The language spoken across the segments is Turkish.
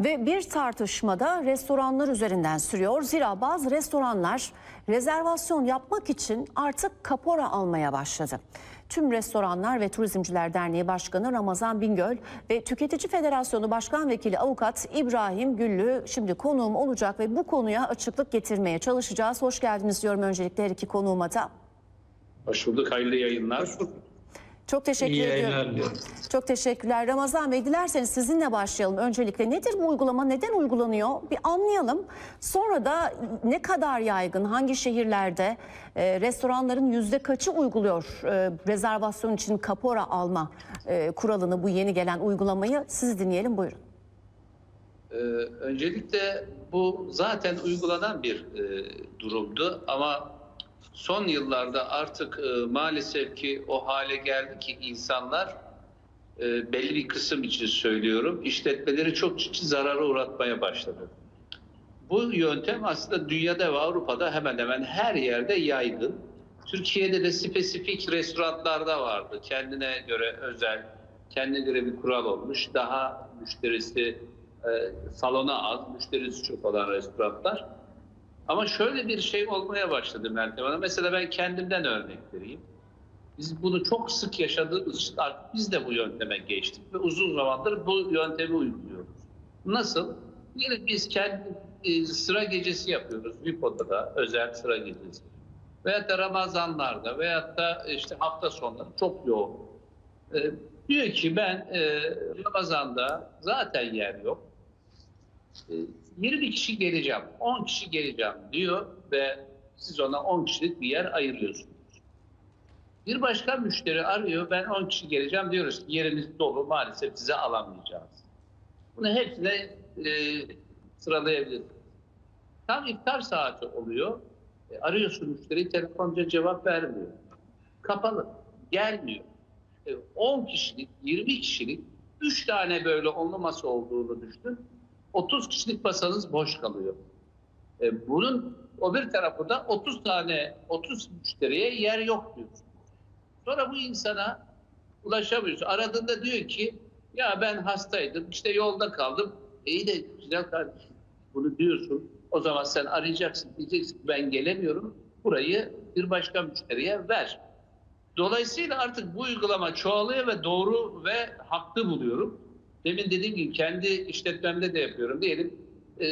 Ve bir tartışmada restoranlar üzerinden sürüyor. Zira bazı restoranlar rezervasyon yapmak için artık kapora almaya başladı. Tüm Restoranlar ve Turizmciler Derneği Başkanı Ramazan Bingöl ve Tüketici Federasyonu Başkan Vekili Avukat İbrahim Güllü şimdi konuğum olacak ve bu konuya açıklık getirmeye çalışacağız. Hoş geldiniz diyorum öncelikle her iki konuğuma da. Hoş bulduk, hayırlı yayınlar. Çok teşekkür İyi ediyorum. yayınlar diliyorum. Çok teşekkürler. Ramazan Bey dilerseniz sizinle başlayalım. Öncelikle nedir bu uygulama, neden uygulanıyor bir anlayalım. Sonra da ne kadar yaygın, hangi şehirlerde e, restoranların yüzde kaçı uyguluyor e, rezervasyon için kapora alma e, kuralını, bu yeni gelen uygulamayı sizi dinleyelim buyurun. Ee, öncelikle bu zaten uygulanan bir e, durumdu ama son yıllarda artık e, maalesef ki o hale geldi ki insanlar e, belli bir kısım için söylüyorum işletmeleri çok ciddi zarara uğratmaya başladı. Bu yöntem aslında dünyada ve Avrupa'da hemen hemen her yerde yaygın. Türkiye'de de spesifik restoranlarda vardı. Kendine göre özel, kendine göre bir kural olmuş. Daha müşterisi e, salona az, müşterisi çok olan restoranlar. Ama şöyle bir şey olmaya başladı Meltem Hanım. Mesela ben kendimden örnek vereyim. Biz bunu çok sık yaşadığımız için artık biz de bu yönteme geçtik ve uzun zamandır bu yöntemi uyguluyoruz. Nasıl? Yine biz kendi e, sıra gecesi yapıyoruz Vipo'da özel sıra gecesi. Veyahut da Ramazanlarda veyahut da işte hafta sonları çok yoğun. E, diyor ki ben e, Ramazan'da zaten yer yok. E, 20 kişi geleceğim, 10 kişi geleceğim diyor ve siz ona 10 kişilik bir yer ayırıyorsunuz. Bir başka müşteri arıyor, ben 10 kişi geleceğim diyoruz ki yeriniz dolu maalesef size alamayacağız. Bunu hepsine e, sıralayabiliriz. Tam iftar saati oluyor. E, arıyorsun müşteri telefonca cevap vermiyor. Kapalı. Gelmiyor. E, 10 kişilik, 20 kişilik 3 tane böyle onlu masa olduğunu düşün. 30 kişilik masanız boş kalıyor. E, bunun o bir tarafı da 30 tane 30 müşteriye yer yok diyorsun. Sonra bu insana ulaşamıyorsun. Aradığında diyor ki ya ben hastaydım işte yolda kaldım. E iyi de güzel kardeşim bunu diyorsun. O zaman sen arayacaksın diyeceksin ben gelemiyorum. Burayı bir başka müşteriye ver. Dolayısıyla artık bu uygulama çoğalıyor ve doğru ve haklı buluyorum. Demin dediğim gibi kendi işletmemde de yapıyorum. Diyelim e,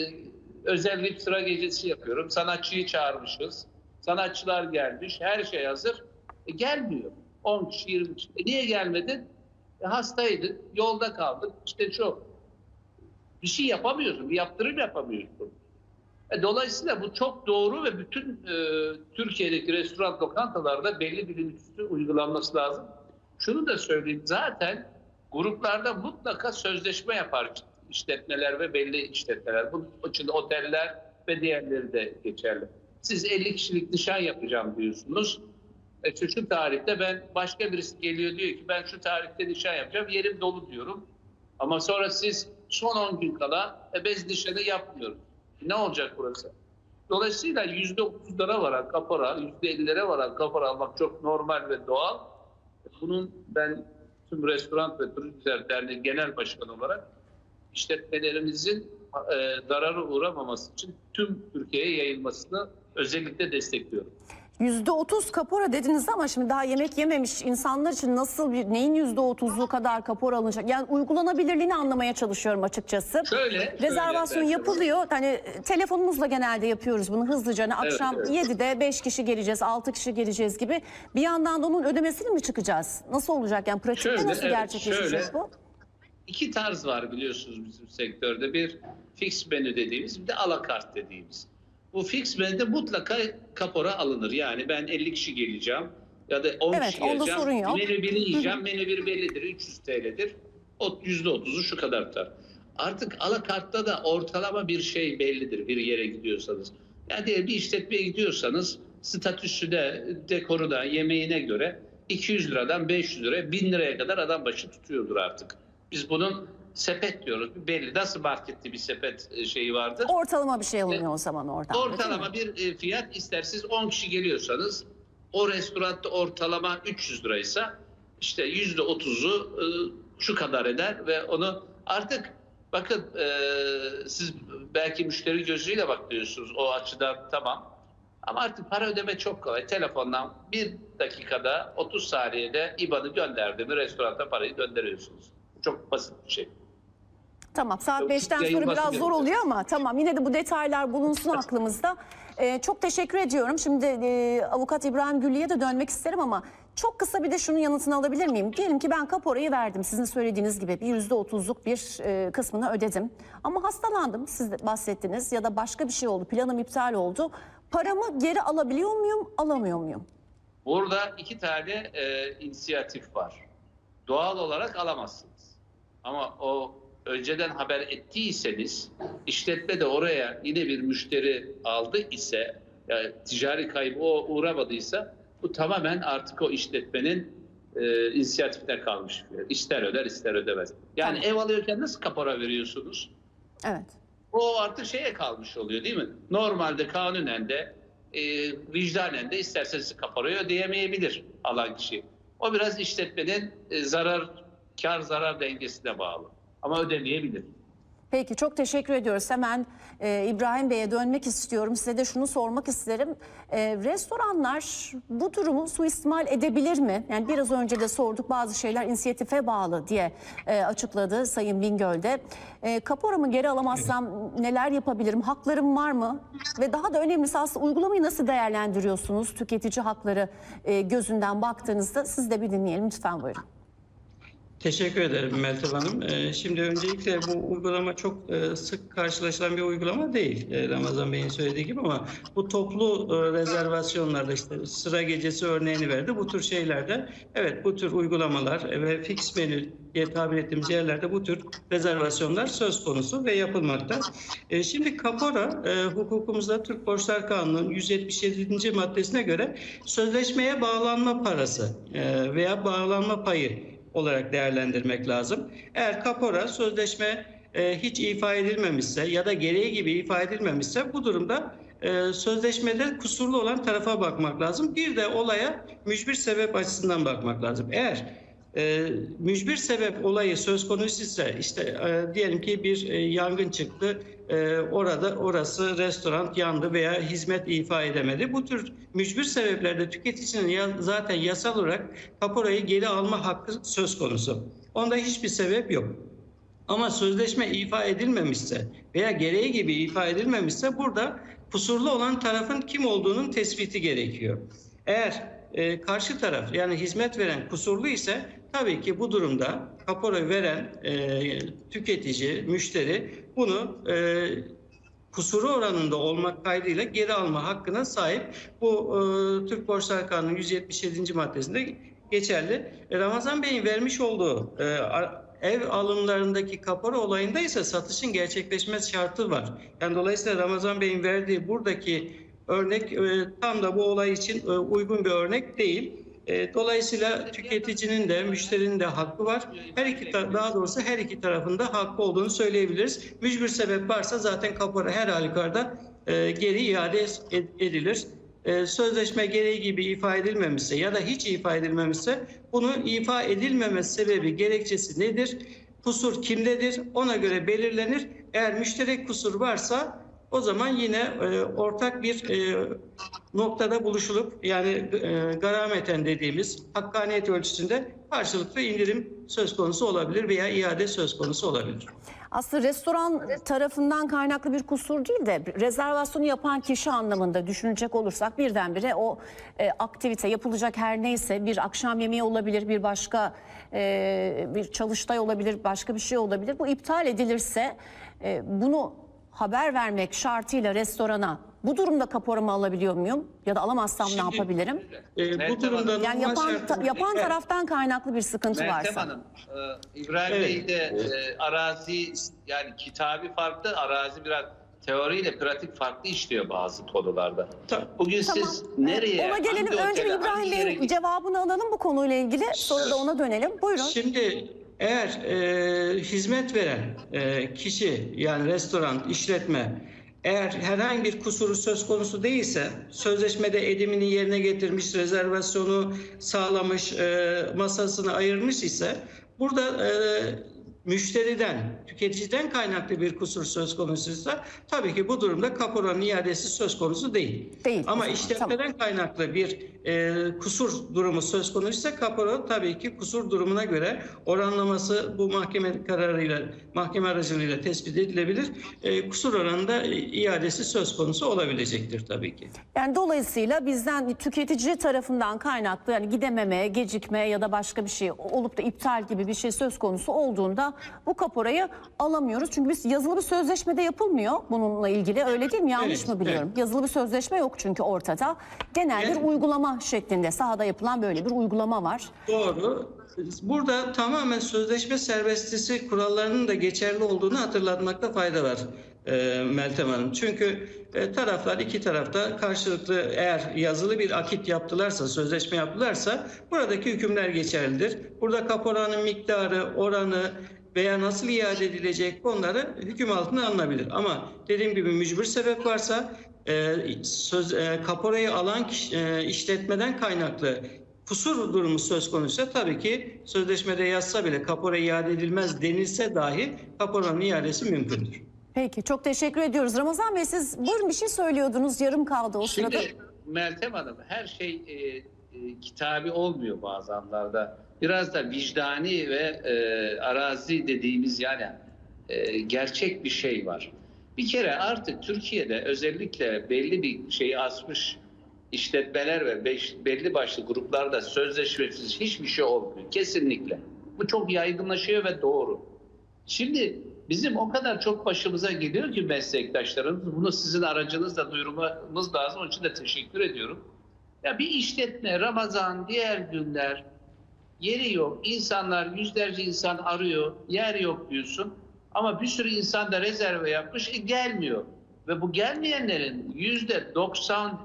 özel bir sıra gecesi yapıyorum. Sanatçıyı çağırmışız. Sanatçılar gelmiş. Her şey hazır. E, gelmiyor. 10 kişi 20 kişi. E, niye gelmedin? E, hastaydık. Yolda kaldık. İşte çok. Bir şey yapamıyorsun. Bir yaptırım yapamıyorsun. E, dolayısıyla bu çok doğru ve bütün e, Türkiye'deki restoran lokantalarda belli bir üstü uygulanması lazım. Şunu da söyleyeyim. Zaten gruplarda mutlaka sözleşme yapar işletmeler ve belli işletmeler. Bunun için oteller ve diğerleri de geçerli. Siz 50 kişilik nişan yapacağım diyorsunuz. E şu, şu tarihte ben başka birisi geliyor diyor ki ben şu tarihte nişan yapacağım. Yerim dolu diyorum. Ama sonra siz son 10 gün kala e, bez nişanı yapmıyoruz. Ne olacak burası? Dolayısıyla %30'lara varan kapora, %50'lere varan kapora almak çok normal ve doğal. Bunun ben tüm Restoran ve Turizmciler Derneği Genel Başkanı olarak işletmelerimizin e, zarara uğramaması için tüm Türkiye'ye yayılmasını özellikle destekliyorum. Yüzde otuz kapora dediniz ama şimdi daha yemek yememiş insanlar için nasıl bir neyin yüzde otuzu kadar kapora alınacak? Yani uygulanabilirliğini anlamaya çalışıyorum açıkçası. Şöyle, Rezervasyon şöyle, yapılıyor. Hani e, telefonumuzla genelde yapıyoruz bunu hızlıca. Hani akşam evet. 7'de 5 kişi geleceğiz, 6 kişi geleceğiz gibi. Bir yandan da onun ödemesini mi çıkacağız? Nasıl olacak? Yani pratikte Şöyle, nasıl evet, gerçekleşecek şöyle. bu? İki tarz var biliyorsunuz bizim sektörde. Bir fix menü dediğimiz bir de alakart dediğimiz. Bu fix menüde mutlaka kapora alınır. Yani ben 50 kişi geleceğim ya da 10 Evet, kişi geleceğim. sorun yok. Menü 1'i yiyeceğim. menü 1 bellidir. 300 TL'dir. O %30'u şu kadar tutar. Artık alakartta da ortalama bir şey bellidir bir yere gidiyorsanız. Yani diyelim bir işletmeye gidiyorsanız statüsü de, dekoru da, yemeğine göre 200 liradan 500 liraya 1000 liraya kadar adam başı tutuyordur artık. Biz bunun sepet diyoruz. Bir Belli nasıl markette bir sepet e, şeyi vardır. Ortalama bir şey alınıyor o zaman oradan. Ortalama bir e, fiyat ister siz 10 kişi geliyorsanız o restoranda ortalama 300 liraysa işte yüzde otuzu e, şu kadar eder ve onu artık Bakın e, siz belki müşteri gözüyle bakıyorsunuz o açıdan tamam. Ama artık para ödeme çok kolay. Telefondan bir dakikada 30 saniyede IBAN'ı gönderdi mi restoranta parayı gönderiyorsunuz. Çok basit bir şey. Tamam saat Çok 5'ten sonra biraz zor oluyor ama tamam yine de bu detaylar bulunsun aklımızda. Ee, çok teşekkür ediyorum. Şimdi e, avukat İbrahim Güllü'ye de dönmek isterim ama çok kısa bir de şunun yanıtını alabilir miyim? Diyelim ki ben kaporayı verdim sizin söylediğiniz gibi bir yüzde otuzluk bir e, kısmını ödedim. Ama hastalandım siz de bahsettiniz ya da başka bir şey oldu planım iptal oldu. Paramı geri alabiliyor muyum alamıyor muyum? Burada iki tane e, inisiyatif var. Doğal olarak alamazsınız. Ama o önceden haber ettiyseniz işletme de oraya yine bir müşteri aldı ise yani ticari kaybı o uğramadıysa bu tamamen artık o işletmenin e, inisiyatifine kalmış. İster öder ister ödemez. Yani Tamam. ev alıyorken nasıl kapora veriyorsunuz? Evet. O artık şeye kalmış oluyor değil mi? Normalde kanunen de e, vicdanen de isterseniz kaparayı ödeyemeyebilir alan kişi. O biraz işletmenin e, zarar kar zarar dengesine bağlı. Ama ödemeyebilir. Peki çok teşekkür ediyoruz. Hemen e, İbrahim Bey'e dönmek istiyorum. Size de şunu sormak isterim. E, restoranlar bu durumu suistimal edebilir mi? Yani biraz önce de sorduk bazı şeyler inisiyatife bağlı diye e, açıkladı Sayın Bingöl'de. E, kaporamı geri alamazsam neler yapabilirim? Haklarım var mı? Ve daha da önemlisi aslında uygulamayı nasıl değerlendiriyorsunuz? Tüketici hakları e, gözünden baktığınızda siz de bir dinleyelim lütfen buyurun. Teşekkür ederim Meltem Hanım. Ee, Şimdi öncelikle bu uygulama çok e, sık karşılaşılan bir uygulama değil e, Ramazan Bey'in söylediği gibi ama bu toplu e, rezervasyonlarda işte sıra gecesi örneğini verdi. Bu tür şeylerde evet bu tür uygulamalar ve fix menü diye tabir ettiğimiz yerlerde bu tür rezervasyonlar söz konusu ve yapılmakta. Şimdi kapora hukukumuzda Türk Borçlar Kanunu'nun 177. maddesine göre sözleşmeye bağlanma parası veya bağlanma payı olarak değerlendirmek lazım. Eğer kapora sözleşme e, hiç ifa edilmemişse ya da gereği gibi ifa edilmemişse bu durumda e, sözleşmede kusurlu olan tarafa bakmak lazım. Bir de olaya mücbir sebep açısından bakmak lazım. Eğer e, mücbir sebep olayı söz konusu ise işte e, diyelim ki bir e, yangın çıktı e, orada orası restoran yandı veya hizmet ifa edemedi. Bu tür mücbir sebeplerde tüketicinin ya, zaten yasal olarak kaporayı geri alma hakkı söz konusu. Onda hiçbir sebep yok. Ama sözleşme ifa edilmemişse veya gereği gibi ifa edilmemişse burada kusurlu olan tarafın kim olduğunun tespiti gerekiyor. Eğer e, karşı taraf yani hizmet veren kusurlu ise tabii ki bu durumda kapora veren e, tüketici, müşteri bunu e, kusuru oranında olmak kaydıyla geri alma hakkına sahip. Bu e, Türk Borçlar Kanunu 177. maddesinde geçerli. E, Ramazan Bey'in vermiş olduğu e, ev alımlarındaki kapora olayında ise satışın gerçekleşmesi şartı var. Yani dolayısıyla Ramazan Bey'in verdiği buradaki örnek e, tam da bu olay için e, uygun bir örnek değil. E, Dolayısıyla tüketicinin de müşterinin de hakkı var. Her iki daha doğrusu her iki tarafında hakkı olduğunu söyleyebiliriz. Mücbir sebep varsa zaten kapora her halükarda e, geri iade ed- edilir. E, Sözleşme gereği gibi ifa edilmemişse ya da hiç ifa edilmemişse bunu ifa edilmemesi sebebi gerekçesi nedir? Kusur kimdedir? Ona göre belirlenir. Eğer müşterek kusur varsa o zaman yine e, ortak bir e, noktada buluşulup yani e, garameten dediğimiz hakkaniyet ölçüsünde karşılıklı indirim söz konusu olabilir veya iade söz konusu olabilir. Aslında restoran tarafından kaynaklı bir kusur değil de rezervasyonu yapan kişi anlamında düşünecek olursak birdenbire o e, aktivite yapılacak her neyse bir akşam yemeği olabilir, bir başka e, bir çalıştay olabilir, başka bir şey olabilir. Bu iptal edilirse e, bunu haber vermek şartıyla restorana bu durumda kaporamı alabiliyor muyum? Ya da alamazsam ne Şimdi- yapabilirim? E, Meltem bu durumda Hanım. Yani yapan şartlarda- yapan taraftan kaynaklı bir sıkıntı Meltem varsa. Hanım, e, İbrahim Evet. Bey de e, arazi yani kitabı farklı, arazi biraz teoriyle pratik farklı işliyor bazı konularda. Ta- Bugün Tamam. siz nereye, Ona gelelim. Önce otele, İbrahim Bey'in cevabını alalım bu konuyla ilgili. Sonra da ona dönelim. Buyurun. Şimdi eğer e, hizmet veren e, kişi yani restoran, işletme eğer herhangi bir kusuru söz konusu değilse sözleşmede edimini yerine getirmiş, rezervasyonu sağlamış, e, masasını ayırmış ise burada e, müşteriden, tüketiciden kaynaklı bir kusur söz konusuysa tabii ki bu durumda kaporanın iadesi söz konusu değil. Değil. Ama Tamam. işletmeden kaynaklı bir e, kusur durumu söz konusuysa kapora tabii ki kusur durumuna göre oranlaması bu mahkeme kararıyla, mahkeme aracılığıyla tespit edilebilir. E, kusur oranında iadesi söz konusu olabilecektir tabii ki. Yani dolayısıyla bizden tüketici tarafından kaynaklı yani gidememe, gecikme ya da başka bir şey olup da iptal gibi bir şey söz konusu olduğunda bu kaporayı alamıyoruz. Çünkü biz yazılı bir sözleşmede yapılmıyor bununla ilgili öyle değil mi? Yanlış Evet, mı biliyorum? Yazılı bir sözleşme yok çünkü ortada. Genel bir Evet. uygulama şeklinde sahada yapılan böyle bir uygulama var. Doğru. Burada tamamen sözleşme serbestisi kurallarının da geçerli olduğunu hatırlatmakta fayda var e, Meltem Hanım. Çünkü e, taraflar iki tarafta karşılıklı eğer yazılı bir akit yaptılarsa, sözleşme yaptılarsa buradaki hükümler geçerlidir. Burada kaporanın miktarı, oranı veya nasıl iade edilecek konuları hüküm altına alınabilir. Ama dediğim gibi mücbir sebep varsa e, söz e, kaporayı alan kişi, e, işletmeden kaynaklı kusur durumu söz konusuysa tabii ki sözleşmede yazsa bile kapora iade edilmez denilse dahi kaporanın iadesi mümkündür. Peki çok teşekkür ediyoruz. Ramazan Bey siz buyurun bir şey söylüyordunuz yarım kaldı o sırada. Şimdi Meltem Hanım her şey e, e, kitabi olmuyor bazı anlarda. Biraz da vicdani ve e, arazi dediğimiz yani e, gerçek bir şey var. Bir kere artık Türkiye'de özellikle belli bir şeyi asmış işletmeler ve beş, belli başlı gruplarda sözleşmesiz hiçbir şey olmuyor. Kesinlikle. Bu çok yaygınlaşıyor ve doğru. Şimdi bizim o kadar çok başımıza geliyor ki meslektaşlarımız. Bunu sizin aracınızla duyurmamız lazım. Onun için de teşekkür ediyorum. Ya bir işletme Ramazan, diğer günler yeri yok. İnsanlar, yüzlerce insan arıyor. Yer yok diyorsun. Ama bir sürü insan da rezerve yapmış. E, gelmiyor. Ve bu gelmeyenlerin yüzde 90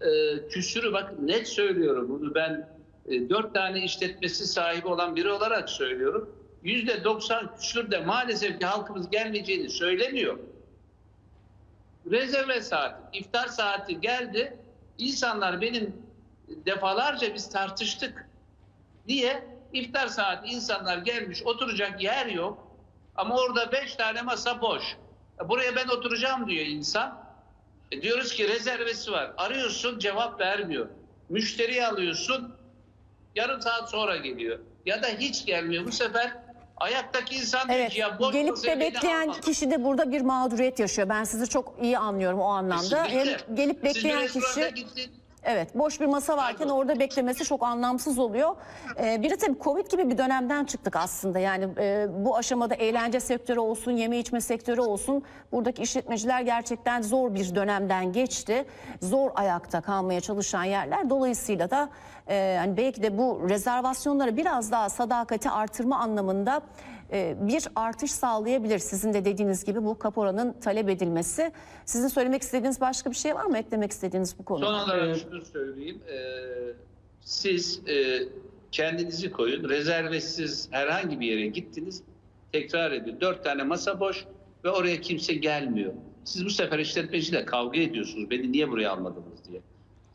e, küsürü bak net söylüyorum bunu ben e, tane işletmesi sahibi olan biri olarak söylüyorum. Yüzde 90 küsür de maalesef ki halkımız gelmeyeceğini söylemiyor. Rezerve saati, iftar saati geldi. İnsanlar benim defalarca biz tartıştık. Niye? İftar saati insanlar gelmiş oturacak yer yok. Ama orada beş tane masa boş. E, Buraya ben oturacağım diyor insan. E diyoruz ki rezervesi var. Arıyorsun cevap vermiyor. Müşteriyi alıyorsun yarım saat sonra geliyor. Ya da hiç gelmiyor. Bu sefer ayaktaki insan diyor Evet, ki ya boş gelip de bekleyen alma. kişi de burada bir mağduriyet yaşıyor. Ben sizi çok iyi anlıyorum o anlamda. Hem gelip bekleyen kişi gittin, Evet, boş bir masa varken orada beklemesi çok anlamsız oluyor. Ee, bir de tabii Covid gibi bir dönemden çıktık aslında. Yani e, bu aşamada eğlence sektörü olsun, yeme içme sektörü olsun. Buradaki işletmeciler gerçekten zor bir dönemden geçti. Zor ayakta kalmaya çalışan yerler. Dolayısıyla da e, hani belki de bu rezervasyonları biraz daha sadakati artırma anlamında bir artış sağlayabilir. Sizin de dediğiniz gibi bu kaporanın talep edilmesi. Sizin söylemek istediğiniz başka bir şey var mı? Eklemek istediğiniz bu konuda? Son olarak şunu söyleyeyim. Ee, siz e, kendinizi koyun. Rezervesiz herhangi bir yere gittiniz. Tekrar edin. Dört tane masa boş ve oraya kimse gelmiyor. Siz bu sefer işletmeciyle kavga ediyorsunuz. Beni niye buraya almadınız diye.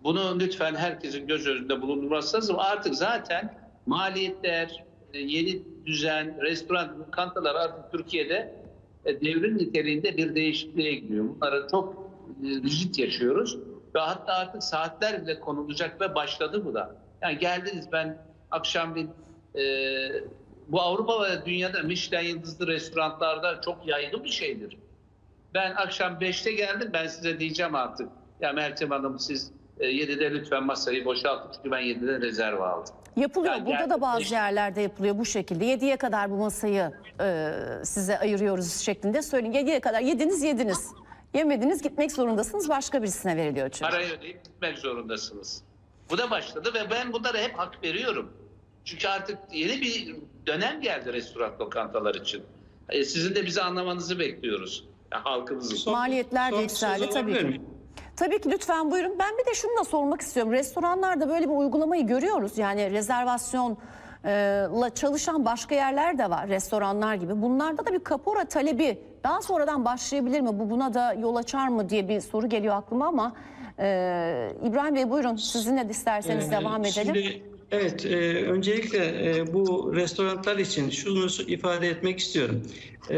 Bunu lütfen herkesin göz önünde bulundurması lazım. Artık zaten maliyetler, e, yeni düzen, restoran, lokantalar artık Türkiye'de e, devrim niteliğinde bir değişikliğe gidiyor. Bunları çok e, rigid yaşıyoruz ve hatta artık saatler bile konulacak ve başladı bu da. Yani geldiniz ben akşam bir e, bu Avrupa ve dünyada Michelin yıldızlı restoranlarda çok yaygın bir şeydir. Ben akşam 5'te geldim ben size diyeceğim artık. Ya Meltem Hanım siz 7'de lütfen masayı boşaltın çünkü ben 7'de rezerve aldım. Yapılıyor. Yani Burada da bazı işte- yerlerde yapılıyor bu şekilde. 7'ye kadar bu masayı e, size ayırıyoruz şeklinde söyleyin. 7'ye kadar yediniz yediniz. Yemediniz gitmek zorundasınız başka birisine veriliyor çünkü. Parayı ödeyip gitmek zorundasınız. Bu da başladı ve ben bunlara hep hak veriyorum. Çünkü artık yeni bir dönem geldi restoran lokantalar için. E, sizin de bizi anlamanızı bekliyoruz. Halkımızın. Maliyetler de yükseldi tabii ki. Tabii ki lütfen buyurun. Ben bir de şunu da sormak istiyorum. Restoranlarda böyle bir uygulamayı görüyoruz. Yani rezervasyonla çalışan başka yerler de var. Restoranlar gibi. Bunlarda da bir kapora talebi daha sonradan başlayabilir mi? Bu buna da yol açar mı diye bir soru geliyor aklıma ama e, İbrahim Bey buyurun sizinle de isterseniz Ee, devam edelim. Şimdi Evet, e, öncelikle e, bu restoranlar için şunu ifade etmek istiyorum. E,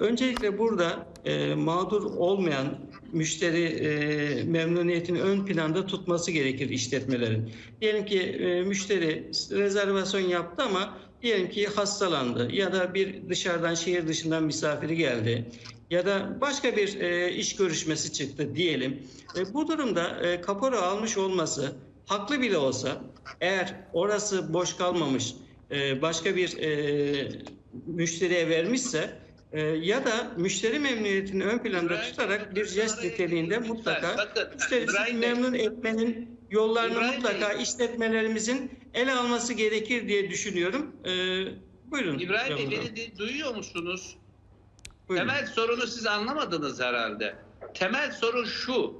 öncelikle burada e, mağdur olmayan müşteri e, memnuniyetini ön planda tutması gerekir işletmelerin. Diyelim ki e, müşteri rezervasyon yaptı ama diyelim ki hastalandı ya da bir dışarıdan şehir dışından misafiri geldi ya da başka bir e, iş görüşmesi çıktı diyelim. E, bu durumda e, kapora almış olması haklı bile olsa eğer orası boş kalmamış e, başka bir e, müşteriye vermişse e, ya da müşteri memnuniyetini ön planda İbrahim, tutarak bir jest niteliğinde mutlaka müşterisini memnun etmenin yollarını İbrahim mutlaka Bey. işletmelerimizin ele alması gerekir diye düşünüyorum. E, buyurun. İbrahim Bey beni de- duyuyor musunuz? Buyurun. Temel sorunu siz anlamadınız herhalde. Temel sorun şu.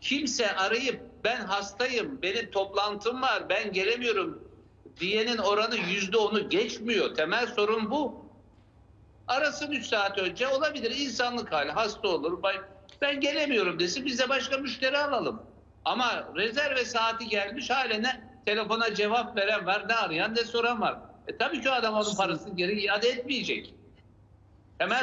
Kimse arayıp ben hastayım, benim toplantım var, ben gelemiyorum diyenin oranı yüzde onu geçmiyor. Temel sorun bu. Arasın 3 saat önce olabilir. insanlık hali. Hasta olur. Ben gelemiyorum desin. Biz de başka müşteri alalım. Ama rezerve saati gelmiş halene telefona cevap veren var. Ne arayan ne soran var. E tabii ki adam onun parasını geri iade etmeyecek.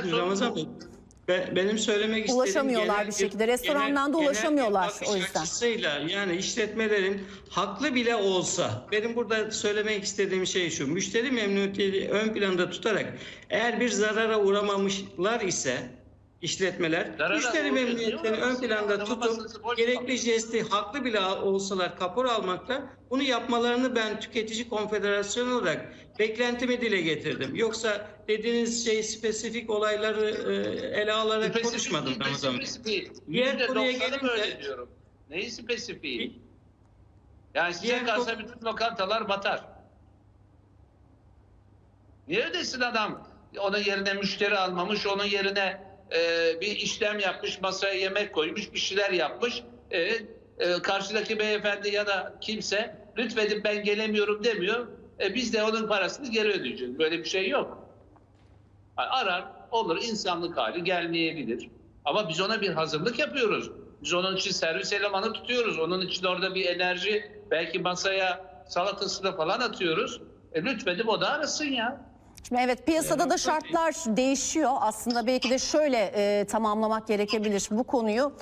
Şimdi sorun be- benim söylemek istediğim Ulaşamıyorlar genel bir şekilde. Restorandan da ulaşamıyorlar genel o yüzden. açısıyla yani işletmelerin haklı bile olsa benim burada söylemek istediğim şey şu. Müşteri memnuniyeti ön planda tutarak eğer bir zarara uğramamışlar ise işletmeler Zarara müşteri uğruyor, memnuniyetlerini ön planda tutup gerekli jesti haklı bile olsalar kapor almakla bunu yapmalarını ben tüketici konfederasyonu olarak beklentimi dile getirdim. Yoksa dediğiniz şey spesifik olayları e, ele alarak Spesifik konuşmadım Ramazan Bey. spesifik. Diğer konuya gelince-. Neyi spesifik? Yani size kalsa bütün lokantalar batar. Niye ödesin adam? Onun yerine müşteri almamış, onun yerine e, bir işlem yapmış, masaya yemek koymuş, bir şeyler yapmış. E, e, karşıdaki beyefendi ya da kimse lütfedip ben gelemiyorum demiyor. E, biz de onun parasını geri ödeyeceğiz. Böyle bir şey yok. Arar, olur insanlık hali gelmeyebilir. Ama biz ona bir hazırlık yapıyoruz. Biz onun için servis elemanı tutuyoruz. Onun için orada bir enerji belki masaya salatasını falan atıyoruz. E lütfedip o da arasın ya. Şimdi evet piyasada da şartlar değişiyor. Aslında belki de şöyle e, tamamlamak gerekebilir bu konuyu.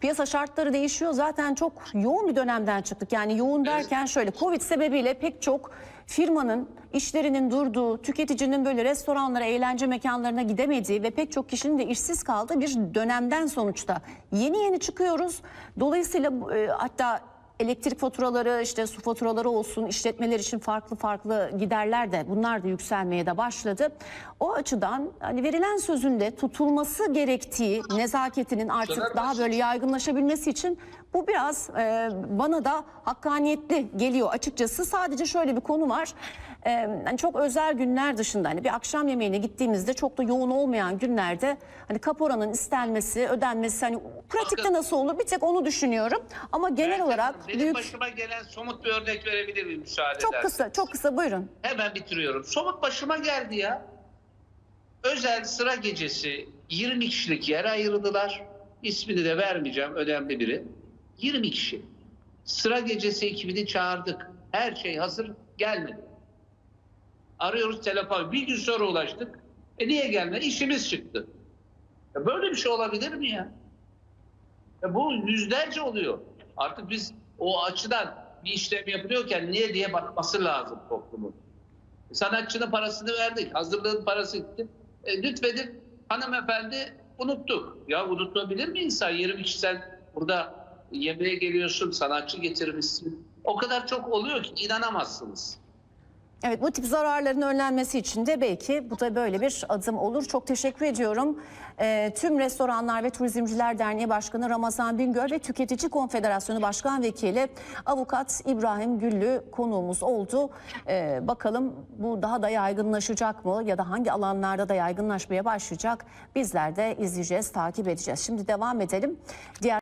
Piyasa şartları değişiyor. Zaten çok yoğun bir dönemden çıktık. Yani yoğun derken şöyle Covid sebebiyle pek çok firmanın işlerinin durduğu, tüketicinin böyle restoranlara, eğlence mekanlarına gidemediği ve pek çok kişinin de işsiz kaldığı bir dönemden sonuçta yeni yeni çıkıyoruz. Dolayısıyla e, hatta elektrik faturaları işte su faturaları olsun işletmeler için farklı farklı giderler de bunlar da yükselmeye de başladı. O açıdan hani verilen sözünde tutulması gerektiği nezaketinin artık daha böyle yaygınlaşabilmesi için bu biraz e, bana da hakkaniyetli geliyor açıkçası. Sadece şöyle bir konu var. Hani çok özel günler dışında hani bir akşam yemeğine gittiğimizde çok da yoğun olmayan günlerde hani kaporanın istenmesi, ödenmesi hani pratikte Bakın. nasıl olur bir tek onu düşünüyorum. Ama genel Meltem olarak benim büyük başıma gelen somut bir örnek verebilir miyim müsaade çok ederseniz? kısa çok kısa buyurun. Hemen bitiriyorum. Somut başıma geldi ya. Özel sıra gecesi 20 kişilik yer ayırdılar. İsmini de vermeyeceğim önemli biri. 20 kişi. Sıra gecesi ekibini çağırdık. Her şey hazır gelmedi. Arıyoruz telefon. Bir gün sonra ulaştık. E niye gelmedi? İşimiz çıktı. Ya böyle bir şey olabilir mi ya? ya? Bu yüzlerce oluyor. Artık biz o açıdan bir işlem yapılıyorken niye diye bakması lazım toplumun. Sanatçının parasını verdik. Hazırlığın parası gitti. E, lütfedip hanımefendi unuttuk. Ya unutabilir mi insan? 20 kişi sen burada yemeğe geliyorsun, sanatçı getirmişsin. O kadar çok oluyor ki inanamazsınız. Evet bu tip zararların önlenmesi için de belki bu da böyle bir adım olur. Çok teşekkür ediyorum. Ee, tüm Restoranlar ve Turizmciler Derneği Başkanı Ramazan Bingöl ve Tüketici Konfederasyonu Başkan Vekili Avukat İbrahim Güllü konuğumuz oldu. Ee, bakalım bu daha da yaygınlaşacak mı ya da hangi alanlarda da yaygınlaşmaya başlayacak? Bizler de izleyeceğiz, takip edeceğiz. Şimdi devam edelim. Diğer